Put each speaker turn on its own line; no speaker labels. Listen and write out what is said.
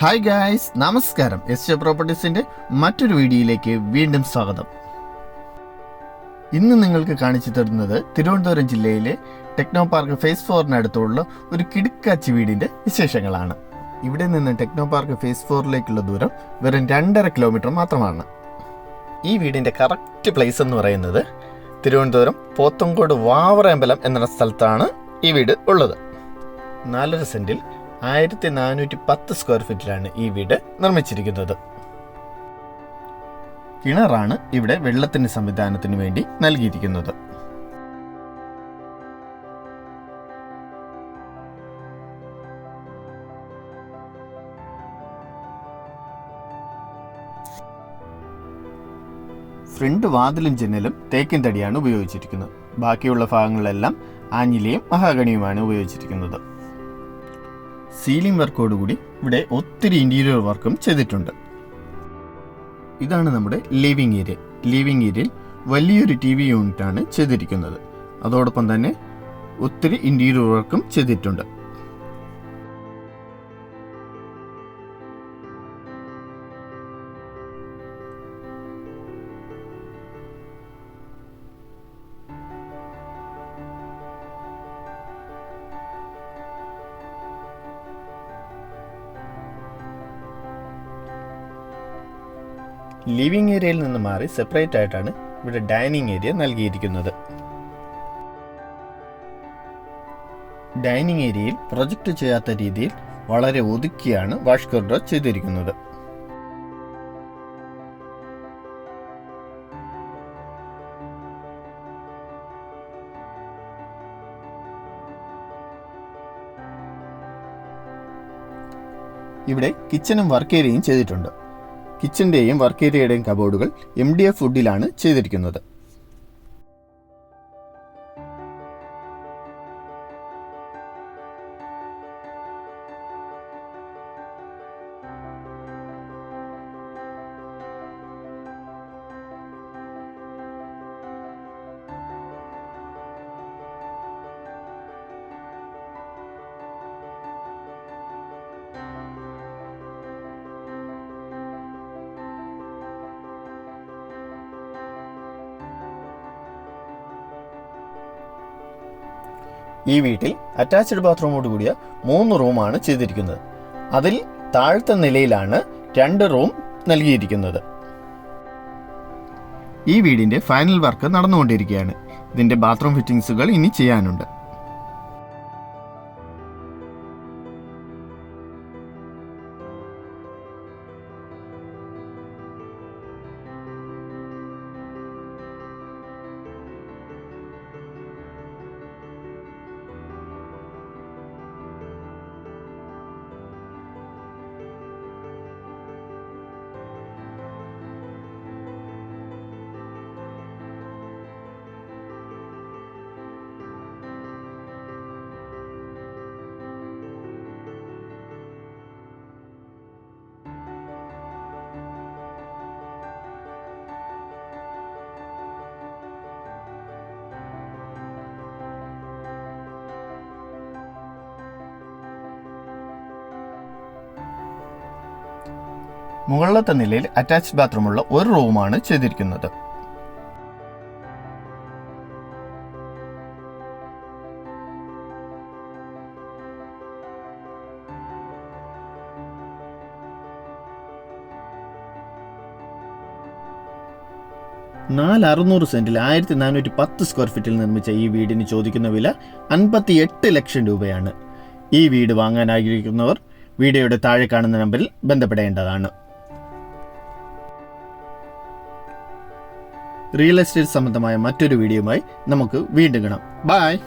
Hi guys നമസ്കാരം. S A പ്രോപ്പർട്ടീസിന്റെ മറ്റൊരു വീഡിയോയിലേക്ക് വീണ്ടും സ്വാഗതം. ഇന്ന് നിങ്ങൾക്ക് കാണിച്ചു തരുന്നത് തിരുവനന്തപുരം ജില്ലയിലെ ടെക്നോ പാർക്ക് ഫേസ് ഫോറിനടുത്തുള്ള ഒരു കിടുക്കാച്ചി വീടിന്റെ വിശേഷങ്ങളാണ്. ഇവിടെ നിന്ന് ടെക്നോ പാർക്ക് ഫേസ് ഫോറിലേക്കുള്ള ദൂരം വെറും രണ്ടര കിലോമീറ്റർ മാത്രമാണ്. ഈ വീടിന്റെ കറക്റ്റ് പ്ലേസ് എന്ന് പറയുന്നത് തിരുവനന്തപുരം പോത്തങ്കോട് വാവറയമ്പലം എന്ന സ്ഥലത്താണ് ഈ വീട് ഉള്ളത്. നാലര സെന്റിൽ ആയിരത്തി നാനൂറ്റി പത്ത് സ്ക്വയർ ഫീറ്റിലാണ് ഈ വീട് നിർമ്മിച്ചിരിക്കുന്നത്. കിണറാണ് ഇവിടെ വെള്ളത്തിന് സംവിധാനത്തിന് വേണ്ടി നൽകിയിരിക്കുന്നത്. ഫ്രണ്ട് വാതിലും ജനലും തേക്കിൻ തടിയാണ് ഉപയോഗിച്ചിരിക്കുന്നത്. ബാക്കിയുള്ള ഭാഗങ്ങളിലെല്ലാം ആഞ്ഞിലിയും മഹാഗണിയുമാണ് ഉപയോഗിച്ചിരിക്കുന്നത്. സീലിംഗ് വർക്കോടുകൂടി ഇവിടെ ഒത്തിരി ഇന്റീരിയർ വർക്കും ചെയ്തിട്ടുണ്ട്. ഇതാണ് നമ്മുടെ ലിവിംഗ് ഏരിയ ലിവിംഗ് ഏരിയയിൽ വലിയൊരു ടി വി യൂണിറ്റ് ആണ് ചെയ്തിരിക്കുന്നത്. അതോടൊപ്പം തന്നെ ഒത്തിരി ഇന്റീരിയർ വർക്കും ചെയ്തിട്ടുണ്ട്. ലിവിംഗ് ഏരിയയിൽ നിന്ന് മാറി സെപ്പറേറ്റ് ആയിട്ടാണ് ഇവിടെ ഡൈനിങ് ഏരിയ നൽകിയിരിക്കുന്നത്. ഡൈനിങ് ഏരിയയിൽ പ്രൊജക്റ്റ് ചെയ്യാത്ത രീതിയിൽ വളരെ ഒതുക്കിയാണ് വാഷ് കോറിഡോർ ചെയ്തിരിക്കുന്നത്. ഇവിടെ കിച്ചനും വർക്ക് ഏരിയയും ചെയ്തിട്ടുണ്ട്. കിച്ചന്റെയും വർക്ക് ഏരിയയുടെയും കബോർഡുകൾ എം ഡി എഫ് വുഡിലാണ് ചെയ്തിരിക്കുന്നത്. ഈ വീട്ടിൽ അറ്റാച്ച്ഡ് ബാത്റൂമോട് കൂടിയ മൂന്ന് റൂമാണ് ചെയ്തിരിക്കുന്നത്. അതിൽ താഴത്തെ നിലയിലാണ് രണ്ട് റൂം നൽകിയിരിക്കുന്നത്. ഈ വീടിന്റെ ഫൈനൽ വർക്ക് നടന്നുകൊണ്ടിരിക്കുകയാണ്. ഇതിന്റെ ബാത്റൂം ഫിറ്റിംഗ്സുകൾ ഇനി ചെയ്യാനുണ്ട്. മുകളിലത്തെ നിലയിൽ അറ്റാച്ച്ഡ് ബാത്റൂമുള്ള ഒരു റൂമാണ് ചെയ്തിരിക്കുന്നത്. നാല് അറുന്നൂറ് സെന്റിൽ ആയിരത്തി നാനൂറ്റി പത്ത് സ്ക്വയർ ഫീറ്റിൽ നിർമ്മിച്ച ഈ വീടിന് ചോദിക്കുന്ന വില അൻപത്തി എട്ട് ലക്ഷം രൂപയാണ്. ഈ വീട് വാങ്ങാൻ ആഗ്രഹിക്കുന്നവർ വീഡിയോയുടെ താഴെ കാണുന്ന നമ്പറിൽ ബന്ധപ്പെടേണ്ടതാണ്. റിയൽ എസ്റ്റേറ്റ് സംബന്ധമായ മറ്റൊരു വീഡിയോയുമായി നമുക്ക് വീണ്ടും കാണാം. ബൈ.